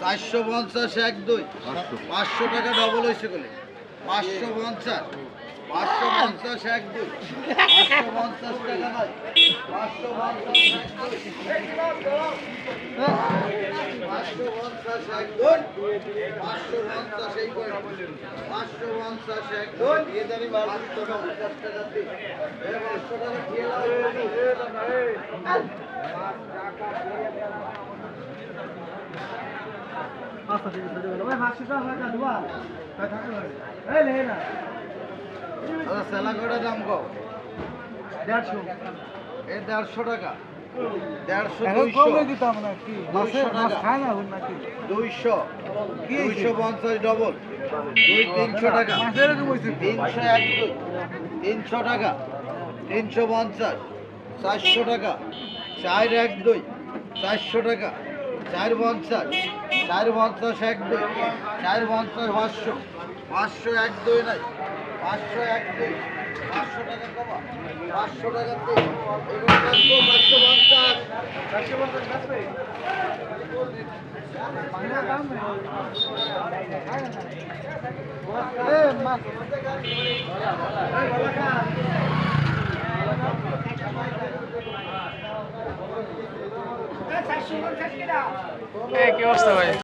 চারশো পঞ্চাশ এক দুই। পাঁচশো টাকা ডবল হয়েছে বলে পাঁচশো পঞ্চাশ। পাঁচশো পঞ্চাশ এক দুই। পাঁচশো পঞ্চাশ টাকা পাঁচশো পঞ্চাশ। এক দুই। পাঁচশো পঞ্চাশ এই পাঁচশো পঞ্চাশ এক দাম কম দেড়শো দেড়শো দুইশো পঞ্চাশ ডবল তিনশো টাকা? তিনশো এক তিনশো টাকা তিনশো পঞ্চাশ চারশো টাকা চার এক দুই চারশো টাকা চার পঞ্চাশ চার পঞ্চাশ এক দুই, চার পঞ্চাশ পাঁচশো পাঁচশো এক দুই নাই, পাঁচশো এক দুই, পাঁচশো টাকা কমা, পাঁচশো টাকা এগুলো পাঁচশো পঞ্চাশ। কি অবস্থা ভাই?